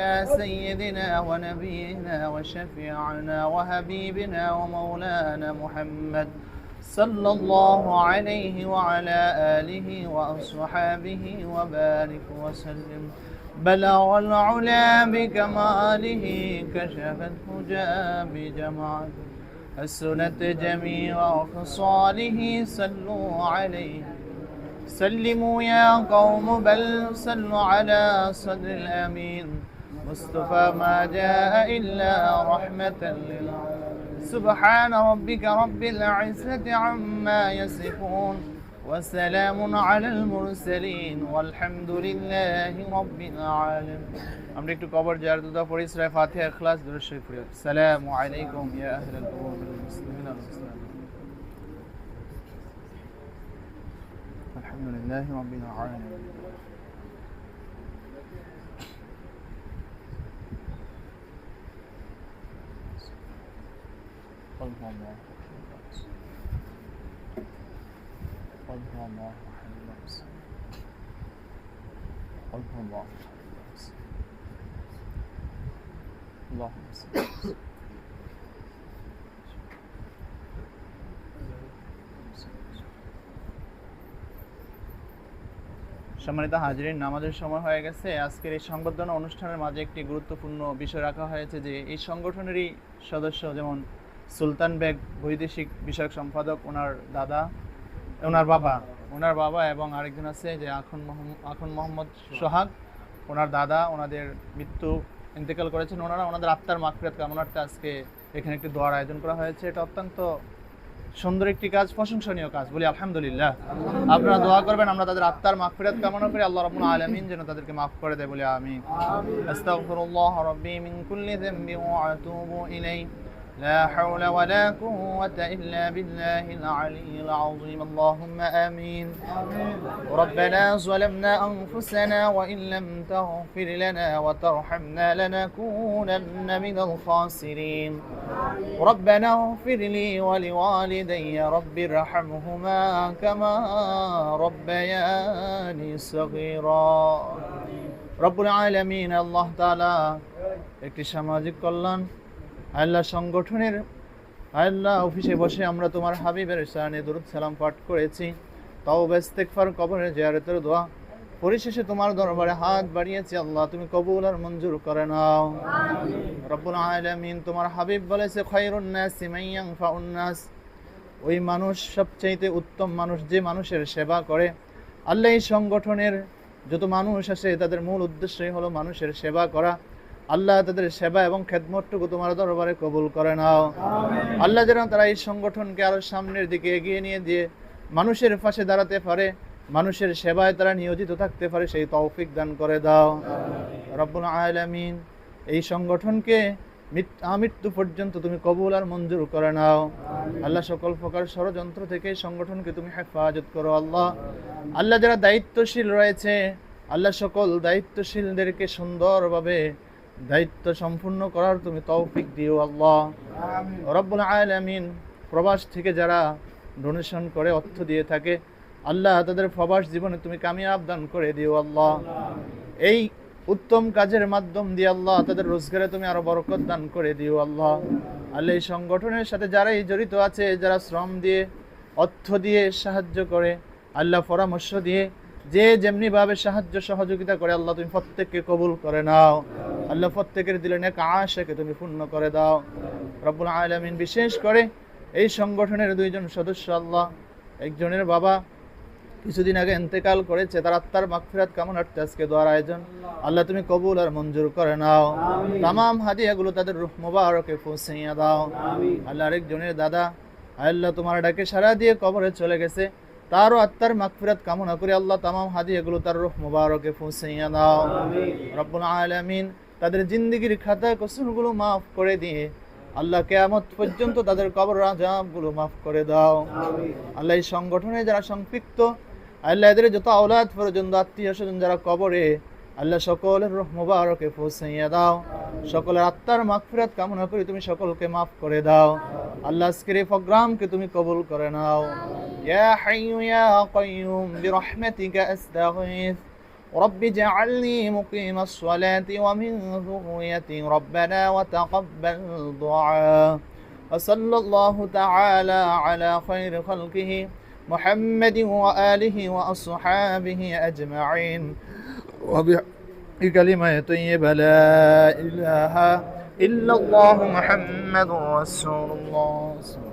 يا سيدنا ونبينا وشفيعنا وحبيبنا ومولانا محمد صلى الله عليه وعلى آله وأصحابه وبارك وسلم. بلغ العلا بكماله كشف الهجى بجماله حسنت جميع خصاله صلوا عليه. سلموا يا قوم بل صلوا على صدر الأمين. مصطفى ما جاء إلا رحمة للعالمين سبحان ربك رب العزة عما يصفون وسلام على المرسلين والحمد لله رب العالمين আমরা একটু কবর জারদুদা পড়ি সূরা ফাতিহা ইখলাস দুরূদ শরীফ পড়ি আসসালামু আলাইকুম ইয়া আহলাল কুবুর মুসলিমিন ওয়াল মুসলিমাত الحمد لله رب العالمين قل هو الله أحد قل هو الله أحد قل هو الله أحد اللهم صل وسلم সম্মানিত হাজিরিন নামাজের সময় হয়ে গেছে আজকের এই সংবর্ধনা অনুষ্ঠানের মাঝে একটি গুরুত্বপূর্ণ বিষয় রাখা হয়েছে যে এই সংগঠনেরই সদস্য যেমন সুলতান বেগ বৈদেশিক বিষয়ক সম্পাদক, ওনার দাদা, ওনার বাবা ওনার বাবা এবং আরেকজন আছে যে আখন আখন মোহাম্মদ সোহাগ। ওনার দাদা, ওনাদের মৃত্যু ইন্তেকাল করেছেন। ওনারা ওনাদের আত্মার মাকফিরাত কামনার্থে আজকে এখানে একটি দোয়ার আয়োজন করা হয়েছে। এটা অত্যন্ত সুন্দর একটি কাজ, প্রশংসনীয় কাজ। বলি আলহামদুলিল্লাহ। আপনারা দোয়া করবেন, আমরা তাদের আত্মার মাগফিরাত কামনা করি। আল্লাহ রাব্বুল আলামিন যেন তাদেরকে মাফ করে দেয় বলে আমি আস্তাগফিরুল্লাহ রাব্বি মিন কুল্লি যামবি ওয়া আতুবু ইলাইহি। لا حول ولا قوة إلا بالله العلي العظيم. اللهم آمين, ربنا ظلمنا أنفسنا وإن لم تغفر لنا وترحمنا لنكونن من الخاسرين. ربنا اغفر لي ولوالدي رب ارحمهما كما ربياني صغيرا. رب العالمين الله تعالى একটি সামাজিক কল্যাণ আল্লাহ সংগঠনের আল্লাহ অফিসে বসে আমরা তোমার হাবিবের সানে দরুদ সালাম পাঠ করেছি। তাও বেস্তেকফার কবরের জিয়ারতের দোয়া। পরিশেষে তোমার দরবারে হাত বাড়িয়েছি আল্লাহ তুমি কবুল আর মঞ্জুর করে নাও। রব্বুল আলামিন তোমার হাবিব বলেছে খায়রুন নাস মাইয়াং ফাউন নাস। ওই মানুষ সবচাইতে উত্তম মানুষ যে মানুষের সেবা করে। আল্লাহ এই সংগঠনের যত মানুষ আসে তাদের মূল উদ্দেশ্যই হলো মানুষের সেবা করা। আল্লাহ তাদের সেবা এবং খেদমতটুকু তোমার দরবারে কবুল করে নাও। আল্লাহ যেন তারা এই সংগঠনকে আরও সামনের দিকে এগিয়ে নিয়ে দিয়ে মানুষের পাশে দাঁড়াতে পারে মানুষের সেবায় তারা নিয়োজিত থাকতে পারে সেই তৌফিক দান করে দাও। রব্বুল আলামিন এই সংগঠনকে মৃত- আমৃত্যু পর্যন্ত তুমি কবুল আর মঞ্জুর করে নাও। আল্লাহ সকল প্রকার ষড়যন্ত্র থেকে এই সংগঠনকে তুমি হেফাজত করো আল্লাহ। আল্লাহ যারা দায়িত্বশীল রয়েছে আল্লাহ সকল দায়িত্বশীলদেরকে সুন্দরভাবে দায়িত্ব সম্পূর্ণ করার তুমি তৌফিক দিও আল্লাহ। রব্বুল আলামিন প্রবাস থেকে যারা ডোনেশন করে অর্থ দিয়ে থাকে আল্লাহ তাদের প্রবাস জীবনে তুমি কামিয়াব দান করে দিও আল্লাহ। এই উত্তম কাজের মাধ্যম দিয়ে আল্লাহ তাদের রোজগারে তুমি আরও বরকত দান করে দিও আল্লাহ। আল্লাহ এই সংগঠনের সাথে যারাই জড়িত আছে যারা শ্রম দিয়ে অর্থ দিয়ে সাহায্য করে আল্লাহ পরামর্শ দিয়ে যে যেমনি ভাবে সাহায্য সহযোগিতা করে আল্লাহ তুমি প্রত্যেককে কবুল করে নাও। আল্লাহ প্রত্যেকের দিলে নেক আশাকে তুমি পূর্ণ করে দাও। রব্বুল আলামিন বিশেষ করে এই সংগঠনের দুইজন সদস্য আল্লাহ একজনের বাবা কিছুদিন আগে ইন্তেকাল করেছে তার আত্মার মাগফিরাত কামনার্থে আজকে দোয়ার আয়োজন? আল্লাহ তুমি কবুল আর মঞ্জুর করে নাও। তামাম হাদিয়াগুলো তাদের রুহ মুবারকে পৌঁছাইয়া দাও। আল্লাহ আরেকজনের দাদা আল্লাহ তোমার ডাকে সারা দিয়ে কবরে চলে গেছে তারও আত্মার মাগফিরাত কামনা করে আল্লাহ তামাম হাদিয়াগুলো তার রুহ মুবারকে পৌঁছাইয়া দাও। রব্বুল আলামিন তাদের জিন্দিগির খাতা কসুরগুলো মাফ করে দিয়ে আল্লাহ কেয়ামত পর্যন্ত তাদের কবর আজাবগুলো মাফ করে দাও। আল্লাহ এই সংগঠনে যারা সম্পৃক্ত, আল্লাহ এদের যত আওলাদ পর্যন্ত, আত্মীয় স্বজন যারা কবরে, আল্লাহ সকলের মুবারকে পৌঁছাইয়া দাও। সকলের আত্মার মাগফিরাত কামনা করি তুমি সকলকে মাফ করে দাও। আল্লাহ আজকের এই প্রোগ্রামকে তুমি কবুল করে নাও। ইয়া হাইয়ু ইয়া কাইয়ুম, বিরহমাতিকা আস্তাগীথ رب اجعلني مقيم الصلاة ومن ذريتي ربنا وتقبل دعاء. وصلى الله تعالى على خير خلقه محمد وآله وأصحابه أجمعين. وبكلمة طيبة لا إله إلا الله محمد رسول الله.